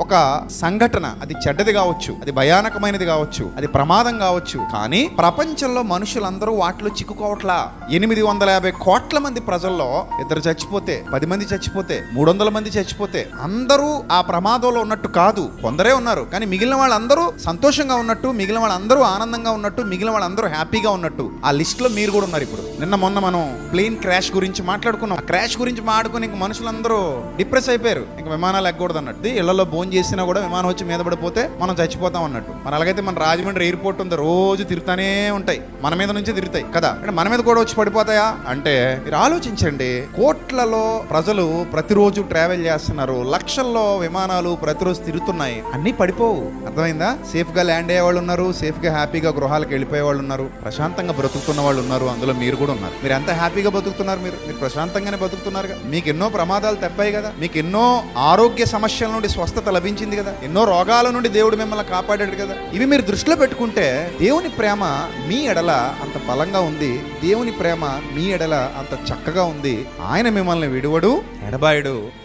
ఒక సంఘటన. అది చెడ్డది కావచ్చు అది భయానకమైనది కావచ్చు అది ప్రమాదం కావచ్చు కానీ ప్రపంచంలో మనుషులందరూ వాటిలో చిక్కుకోవట్లా. ఎనిమిది వందల యాభై కోట్ల మంది ప్రజల్లో ఇద్దరు చచ్చిపోతే పది మంది చచ్చిపోతే మూడు వందల మంది చచ్చిపోతే అందరూ ఆ ప్రమాదంలో ఉన్నట్టు కాదు. కొందరే ఉన్నారు కానీ మిగిలిన వాళ్ళందరూ సంతోషంగా ఉన్నట్టు మిగిలిన వాళ్ళందరూ ఆనందంగా ఉన్నట్టు మిగిలిన వాళ్ళందరూ హ్యాపీగా ఉన్నట్టు. ఆ లిస్ట్లో మీరు కూడా ఉన్నారు ఇప్పుడు. నిన్న మొన్న మనం ప్లేన్ క్రాష్ గురించి మాట్లాడుకున్నాం. ఆ క్రాష్ గురించి మాట్లాడుకుని ఇంక మనుషులందరూ డిప్రెస్ అయిపోయారు. ఇంక విమానాలు ఎగ్గకూడదు అన్నట్టు ఇళ్ళలో భోజనం చేసినా కూడా విమానం వచ్చి మీద పడిపోతే మనం చచ్చిపోతాం అన్నట్టు. మన అలాగైతే మన రాజమండ్రి ఎయిర్పోర్ట్ ఉంది రోజు తిరుగుతానే ఉంటాయి. మన మీద నుంచి తిరుగుతాయి కదా? అంటే మన మీద కూడా వచ్చి పడిపోతాయా? అంటే మీరు ఆలోచించండి కోట్లలో ప్రజలు ప్రతిరోజు ట్రావెల్ చేస్తున్నారు లక్షల్లో విమానాలు ప్రతిరోజు తిరుగుతున్నాయి అన్నీ పడిపోవు. అర్థమైందా? సేఫ్గా ల్యాండ్ అయ్యే వాళ్ళు ఉన్నారు సేఫ్గా హ్యాపీగా గృహాలకు వెళ్ళిపోయే వాళ్ళు ఉన్నారు ప్రశాంతంగా బ్రతుకుతున్న వాళ్ళు ఉన్నారు అందులో మీరు కూడా ఉన్నారు. మీరు ఎంత హ్యాపీగా బతుకుతున్నారు మీరు మీరు ప్రశాంతంగానే బతుకుతున్నారు మీకు ఎన్నో ప్రమాదాలు తప్పాయి కదా? మీకు ఎన్నో ఆరోగ్య సమస్యల నుండి స్వస్థత లభించింది కదా. ఎన్నో రోగాల నుండి దేవుడు మిమ్మల్ని కాపాడాడు కదా. ఇవి మీరు దృష్టిలో పెట్టుకుంటే దేవుని ప్రేమ మీ ఎడల అంత బలంగా ఉంది. దేవుని ప్రేమ మీ ఎడల అంత చక్కగా ఉంది. ఆయన మిమ్మల్ని విడువడు ఎడబాయడు.